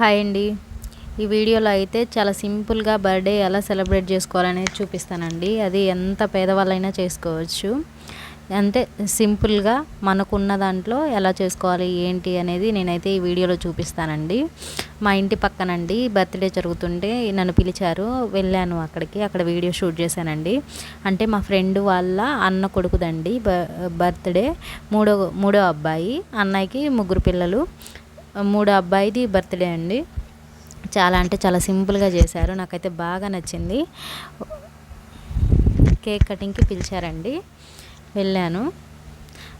Hi అండి. ఈ వీడియోలో అయితే చాలా సింపుల్గా బర్త్డే ఎలా సెలబ్రేట్ చేసుకోవాలనేది చూపిస్తానండి. అది ఎంత పేదవాళ్ళైనా చేసుకోవచ్చు. అంటే సింపుల్గా మనకున్న దాంట్లో ఎలా చేసుకోవాలి ఏంటి అనేది నేనైతే ఈ వీడియోలో చూపిస్తానండి. మా ఇంటి పక్కనండి బర్త్డే జరుగుతుంటే నన్ను పిలిచారు వెళ్ళాను అక్కడికి అక్కడ వీడియో షూట్ చేశానండి. అంటే మా ఫ్రెండ్ వాళ్ళ అన్న కొడుకుదండి బర్త్డే మూడో మూడో అబ్బాయి అన్నయ్యకి ముగ్గురు పిల్లలు మూడు అబ్బాయిది బర్త్డే అండి. చాలా అంటే చాలా సింపుల్గా చేశారు. నాకైతే బాగా నచ్చింది. కేక్ కటింగ్కి పిలిచారండి. వెళ్ళాను.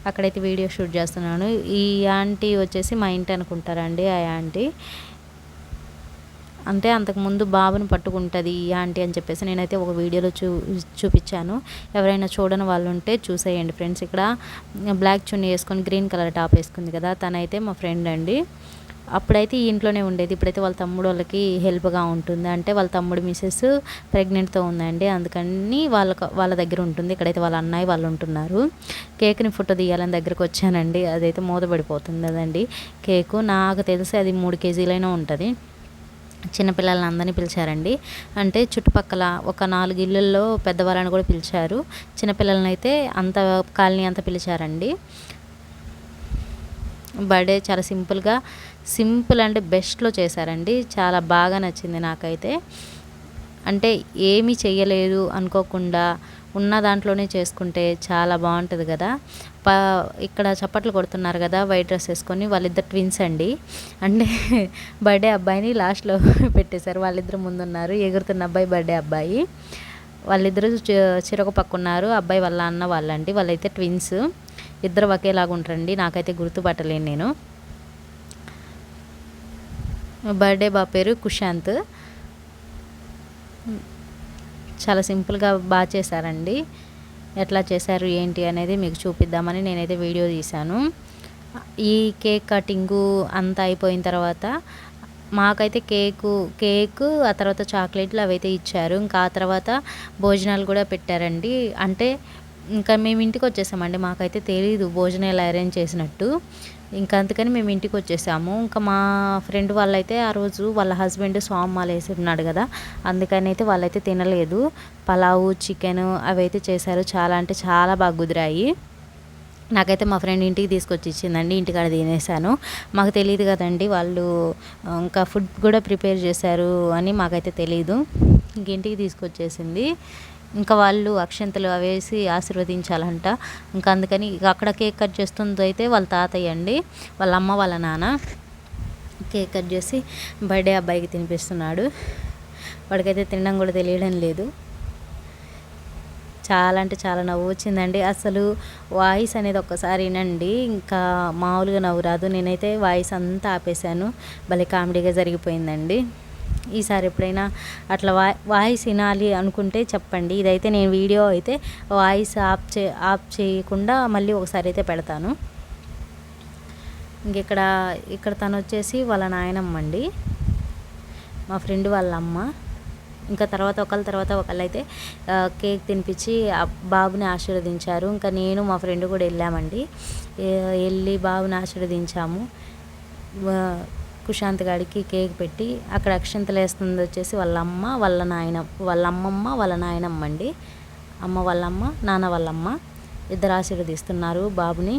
అక్కడైతే వీడియో షూట్ చేస్తున్నాను. ఈ ఆంటీ వచ్చేసి మా ఇంటి అనుకుంటారండి ఆ ఆంటీ. అంటే అంతకుముందు బాబుని పట్టుకుంటుంది ఈ ఆంటీ అని చెప్పేసి నేనైతే ఒక వీడియోలో చూ చూపించాను. ఎవరైనా చూడని వాళ్ళు ఉంటే చూసేయండి ఫ్రెండ్స్. ఇక్కడ బ్లాక్ చున్నీ వేసుకొని గ్రీన్ కలర్ టాప్ వేసుకుంది కదా తనైతే మా ఫ్రెండ్ అండి. అప్పుడైతే ఈ ఇంట్లోనే ఉండేది. ఇప్పుడైతే వాళ్ళ తమ్ముడు వాళ్ళకి హెల్ప్గా ఉంటుంది. అంటే వాళ్ళ తమ్ముడు మిస్సెస్ ప్రెగ్నెంట్తో ఉందండి. అందుకని వాళ్ళ వాళ్ళ దగ్గర ఉంటుంది. ఇక్కడైతే వాళ్ళ అన్నయ్య వాళ్ళు ఉంటున్నారు. కేక్ని ఫోటో తీయాలని దగ్గరకు వచ్చానండి. అదైతే మూతపడిపోతుంది అదండి కేకు నాకు తెలిసి అది మూడు కేజీలైనా ఉంటుంది. చిన్నపిల్లలని అందరినీ పిలిచారండి. అంటే చుట్టుపక్కల ఒక నాలుగు ఇళ్ళల్లో పెద్దవాళ్ళని కూడా పిలిచారు. చిన్నపిల్లలని అయితే అంత కాలనీ అంతా పిలిచారండి. బర్త్డే చాలా సింపుల్గా సింపుల్ అంటే బెస్ట్లో చేశారండి. చాలా బాగా నచ్చింది నాకైతే. అంటే ఏమీ చేయలేదు అనుకోకుండా ఉన్న దాంట్లోనే చేసుకుంటే చాలా బాగుంటుంది కదా. ప ఇక్కడ చప్పట్లు కొడుతున్నారు కదా వైట్ డ్రెస్ వేసుకొని వాళ్ళిద్దరు ట్విన్స్ అండి. అంటే బర్త్డే అబ్బాయిని లాస్ట్లో పెట్టేశారు. వాళ్ళిద్దరు ముందున్నారు. ఎగురుతున్న అబ్బాయి బర్త్డే అబ్బాయి. వాళ్ళిద్దరు చిరొక పక్క ఉన్నారు. అబ్బాయి వాళ్ళ అన్న వాళ్ళండి. వాళ్ళైతే ట్విన్స్. ఇద్దరు ఒకేలాగా ఉంటారండి. నాకైతే గుర్తుపట్టలేను నేను. బర్త్డే బా పేరు కుశాంత్. చాలా సింపుల్గా బాగా చేశారండి. ఎట్లా చేశారు ఏంటి అనేది మీకు చూపిద్దామని నేనైతే వీడియో తీశాను. ఈ కేక్ కటింగు అంతా అయిపోయిన తర్వాత మాకైతే కేకు కేకు ఆ తర్వాత చాక్లెట్లు అవైతే ఇచ్చారు. ఇంకా ఆ తర్వాత భోజనాలు కూడా పెట్టారండి. అంటే ఇంకా మేము ఇంటికి వచ్చేసామండి మాకైతే తెలీదు భోజనాలు అరేంజ్ చేసినట్టు. ఇంకా అందుకని మేము ఇంటికి వచ్చేసాము. ఇంకా మా ఫ్రెండ్ వాళ్ళైతే ఆ రోజు వాళ్ళ హస్బెండ్ స్వామి వేసి ఉన్నాడు కదా అందుకని అయితే వాళ్ళైతే తినలేదు. పలావు చికెన్ అవైతే చేశారు. చాలా అంటే చాలా బాగా కుదిరాయి. నాకైతే మా ఫ్రెండ్ ఇంటికి తీసుకొచ్చి ఇచ్చిందండి ఇంటికాడ తినేసాను. మాకు తెలియదు కదండి వాళ్ళు ఇంకా ఫుడ్ కూడా ప్రిపేర్ చేశారు అని మాకైతే తెలియదు ఇంటికి తీసుకొచ్చేసింది. ఇంకా వాళ్ళు అక్షంతలు అవేసి ఆశీర్వదించాలంట. ఇంకా అందుకని అక్కడ కేక్ కట్ చేస్తుంది అయితే వాళ్ళ తాతయ్య అండి వాళ్ళ అమ్మ వాళ్ళ నాన్న కేక్ కట్ చేసి బర్త్డే అబ్బాయికి తినిపిస్తున్నాడు. వాడికైతే తినడం కూడా తెలియడం లేదు. చాలా అంటే చాలా నవ్వు వచ్చిందండి. అసలు వాయిస్ అనేది ఒక్కసారి వినండి. ఇంకా మామూలుగా నవ్వు రాదు. నేనైతే వాయిస్ అంతా ఆపేశాను. భలే కామెడీగా జరిగిపోయిందండి. ఈసారి ఎప్పుడైనా అట్లా వా వాయిస్ వినాలి అనుకుంటే చెప్పండి. ఇదైతే నేను వీడియో అయితే వాయిస్ ఆఫ్ చే ఆఫ్ చేయకుండా మళ్ళీ ఒకసారి అయితే పెడతాను. ఇంకెక్కడ ఇక్కడ తను వచ్చేసి వాళ్ళ నాయనమ్మ అండి. మా ఫ్రెండ్ వాళ్ళ అమ్మ. ఇంకా తర్వాత ఒకళ్ళ తర్వాత ఒకళ్ళు అయితే కేక్ తినిపించి బాబుని ఆశీర్వదించారు. ఇంకా నేను మా ఫ్రెండ్ కూడా వెళ్ళామండి. వెళ్ళి బాబుని ఆశీర్వదించాము. కుశాంత్ గారికి కేక్ పెట్టి అక్కడ అక్షంతలు వేస్తుంది వచ్చేసి వాళ్ళ అమ్మ వాళ్ళ నాయన వాళ్ళ అమ్మమ్మ వాళ్ళ నాయనమ్మ అండి. అమ్మ వాళ్ళమ్మ నాన్న వాళ్ళమ్మ ఇద్దరు ఆశీర్వదిస్తున్నారు బాబుని.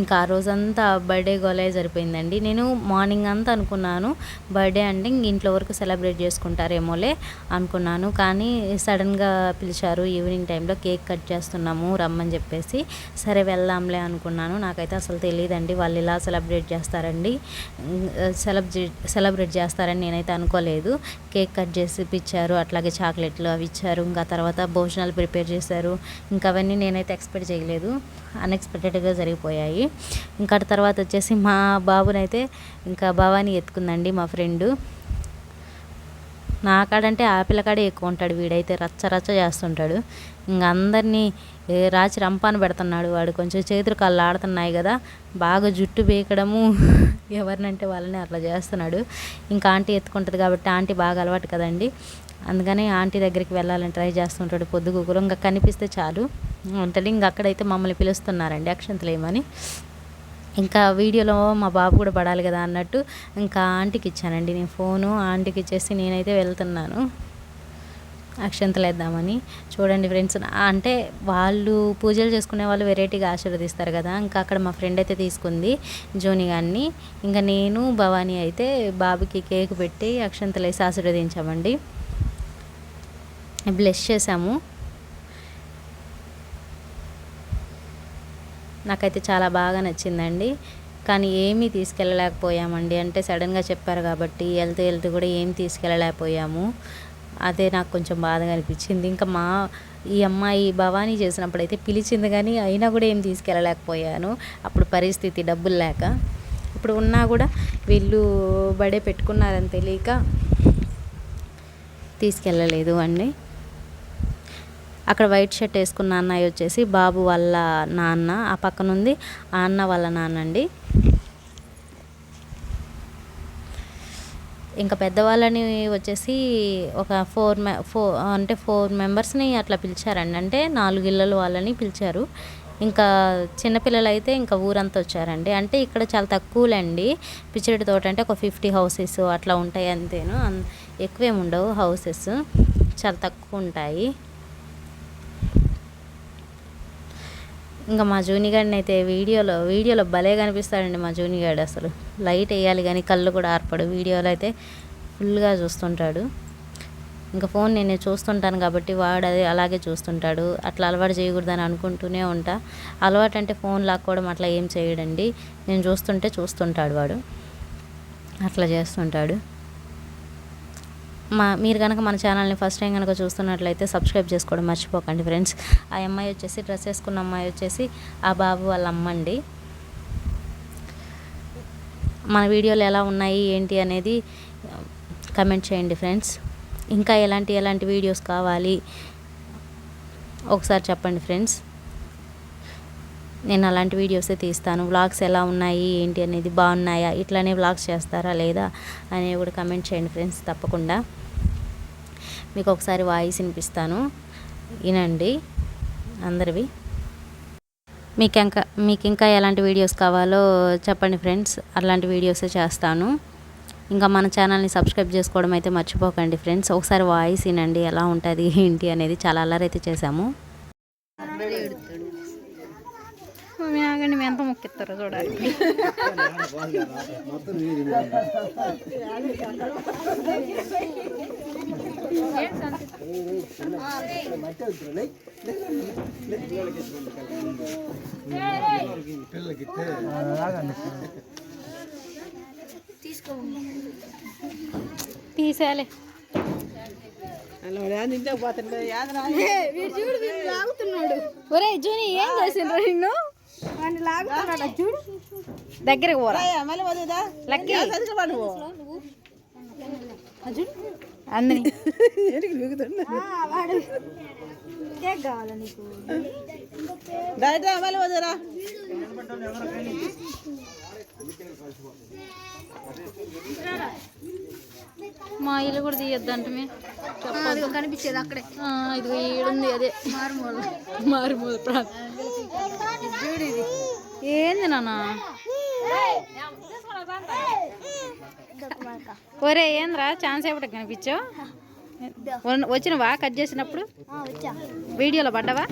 ఇంకా ఆ రోజంతా బర్త్డే గోలే సరిపోయిందండి నేను మార్నింగ్ అంతా అనుకున్నాను బర్త్డే అంటే ఇంక ఇంట్లో వరకు సెలబ్రేట్ చేసుకుంటారేమోలే అనుకున్నాను. కానీ సడన్గా పిలిచారు ఈవినింగ్ టైంలో కేక్ కట్ చేస్తున్నాము రమ్మని చెప్పేసి సరే వెళ్దాంలే అనుకున్నాను. నాకైతే అసలు తెలియదండి వాళ్ళు ఇలా సెలబ్రేట్ చేస్తారండి. సెలబ్రేట్ సెలబ్రేట్ చేస్తారని నేనైతే అనుకోలేదు. కేక్ కట్ చేసి ఇచ్చారు అట్లాగే చాక్లెట్లు అవి ఇచ్చారు ఇంకా తర్వాత భోజనాలు ప్రిపేర్ చేశారు. ఇంకా అవన్నీ నేనైతే ఎక్స్పెక్ట్ చేయలేదు. అన్ఎక్స్పెక్టెడ్గా జరిగిపోయాయి. ఇంకా తర్వాత వచ్చేసి మా బాబునైతే ఇంకా భవానీ ఎత్తుకుందండి మా ఫ్రెండు. నా కాడంటే ఆ పిల్లకాడే ఎక్కువ ఉంటాడు వీడైతే రచ్చ రచ్చ చేస్తుంటాడు. ఇంక అందరినీ రాచి రంపాను పెడుతున్నాడు. వాడు కొంచెం చేతులు కాళ్ళు ఆడుతున్నాయి కదా బాగా జుట్టు బీకడము ఎవరినంటే వాళ్ళని అట్లా చేస్తున్నాడు. ఇంకా ఆంటీ ఎత్తుకుంటుంది కాబట్టి ఆంటీ బాగా అలవాటు కదండి. అందుకని ఆంటీ దగ్గరికి వెళ్ళాలని ట్రై చేస్తుంటాడు. పొద్దుగుకులు ఇంకా కనిపిస్తే చాలు. ఉంటుంది. ఇంక అక్కడైతే మమ్మల్ని పిలుస్తున్నారండి అక్షంతలేమని. ఇంకా వీడియోలో మా బాబు కూడా పడాలి కదా అన్నట్టు ఇంకా ఆంటీకి ఇచ్చానండి నేను ఫోను. ఆంటీకి ఇచ్చేసి నేనైతే వెళ్తున్నాను. అక్షంతలు వేద్దామని చూడండి ఫ్రెండ్స్ అంటే వాళ్ళు పూజలు చేసుకునే వాళ్ళు వెరైటీగా ఆశీర్వదిస్తారు కదా. ఇంకా అక్కడ మా ఫ్రెండ్ అయితే తీసుకుంది జోని గారిని ఇంకా నేను భవానీ అయితే బాబుకి కేక్ పెట్టి అక్షంతలు వేసి ఆశీర్వదించామండి. బ్లెస్ చేసాము నాకైతే చాలా బాగా నచ్చిందండి. కానీ ఏమీ తీసుకెళ్ళలేకపోయామండి. అంటే సడన్గా చెప్పారు కాబట్టి వెళ్తూ వెళ్తూ కూడా ఏం తీసుకెళ్ళలేకపోయాము. అదే నాకు కొంచెం బాధగా అనిపించింది. ఇంకా మా ఈ అమ్మాయి భవానీ చేసినప్పుడు అయితే పిలిచింది కానీ అయినా కూడా ఏం తీసుకెళ్ళలేకపోయాను. అప్పుడు పరిస్థితి డబ్బులు లేక. ఇప్పుడు ఉన్నా కూడా వీళ్ళు బడే పెట్టుకున్నారని తెలియక తీసుకెళ్ళలేదు అండి. అక్కడ వైట్ షర్ట్ వేసుకున్న అన్నయ్య వచ్చేసి బాబు వాళ్ళ నాన్న ఆ పక్కనుంది ఆ అన్న వాళ్ళ నాన్న అండి ఇంకా పెద్దవాళ్ళని వచ్చేసి ఒక ఫోర్ మె ఫోర్ అంటే ఫోర్ మెంబర్స్ని అట్లా పిలిచారండి. అంటే నాలుగు ఇళ్ళల వాళ్ళని పిలిచారు. ఇంకా చిన్నపిల్లలు అయితే ఇంకా ఊరంతా వచ్చారండి. అంటే ఇక్కడ చాలా తక్కువలేండి. పిచ్చిరెడ్డి తోట అంటే ఒక ఫిఫ్టీ హౌసెస్ అట్లా ఉంటాయి అంతేను. అన్- ఎక్కువేం ఉండవు హౌసెస్. చాలా తక్కువ ఉంటాయి ఇంకా మా జూనిగాడిని అయితే వీడియోలో వీడియోలో భలే కనిపిస్తాడండి మా జూనిగాడు అసలు. లైట్ వేయాలి కానీ కళ్ళు కూడా ఆర్పడు. వీడియోలో అయితే ఫుల్గా చూస్తుంటాడు. ఇంకా ఫోన్ నేను చూస్తుంటాను కాబట్టి వాడు అది అలాగే చూస్తుంటాడు. అట్లా అలవాటు చేయకూడదని అనుకుంటూనే ఉంటా. అలవాటు అంటే ఫోన్ లాక్కోవడం అట్లా ఏం చేయడండి. నేను చూస్తుంటే చూస్తుంటాడు వాడు. అట్లా చేస్తుంటాడు. మా మీరు కనుక మన ఛానల్ని ఫస్ట్ టైం కనుక చూస్తున్నట్లయితే సబ్స్క్రైబ్ చేసుకోవడం మర్చిపోకండి ఫ్రెండ్స్. ఆ అమ్మాయి వచ్చేసి డ్రెస్ వేసుకున్న అమ్మాయి వచ్చేసి ఆ బాబు వాళ్ళ అమ్మండి. మన వీడియోలు ఎలా ఉన్నాయి ఏంటి అనేది కమెంట్ చేయండి ఫ్రెండ్స్. ఇంకా ఎలాంటి ఎలాంటి వీడియోస్ కావాలి ఒకసారి చెప్పండి ఫ్రెండ్స్. నేను అలాంటి వీడియోసే తీస్తాను. వ్లాగ్స్ ఎలా ఉన్నాయి? ఏంటి అనేది బాగున్నాయా? ఇట్లానే వ్లాగ్స్ చేస్తారా లేదా? అనేవి కూడా కమెంట్ చేయండి ఫ్రెండ్స్ తప్పకుండా. మీకు ఒకసారి వాయిస్ వినిపిస్తాను. వినండి. అందరివి. మీకు ఇంకా మీకు ఇంకా ఎలాంటి వీడియోస్ కావాలో చెప్పండి ఫ్రెండ్స్ అలాంటి వీడియోసే చేస్తాను. ఇంకా మన ఛానల్ని సబ్స్క్రైబ్ చేసుకోవడం అయితే మర్చిపోకండి ఫ్రెండ్స్ ఒకసారి వాయిస్ వినండి. ఎలా ఉంటుంది? ఏంటి అనేది చాలా అల్లరైతే చేశాము. మీ ఆగండి మీ ఎంత మొక్కిస్తారో చూడాలి తీసేయాలి. ఒరే జూని ఏం చేసిండ్రు నిన్ను? చూడు. దగ్గరకు పోరా. లక్కీ. అందని మా ఇల్లు కూడా తీయొద్దు అంటే కనిపించేది అక్కడే. ఇది ఈడుంది అదే. మారుమూల. మారుమూల ప్రాంతం. ఏంది నాన్న? ఒరే ఏంద్రా? ఛాన్స్ ఎప్పటికి కనిపించావు వచ్చినవా? కట్ చేసినప్పుడు? వీడియోలో పడ్డావా?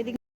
ఇది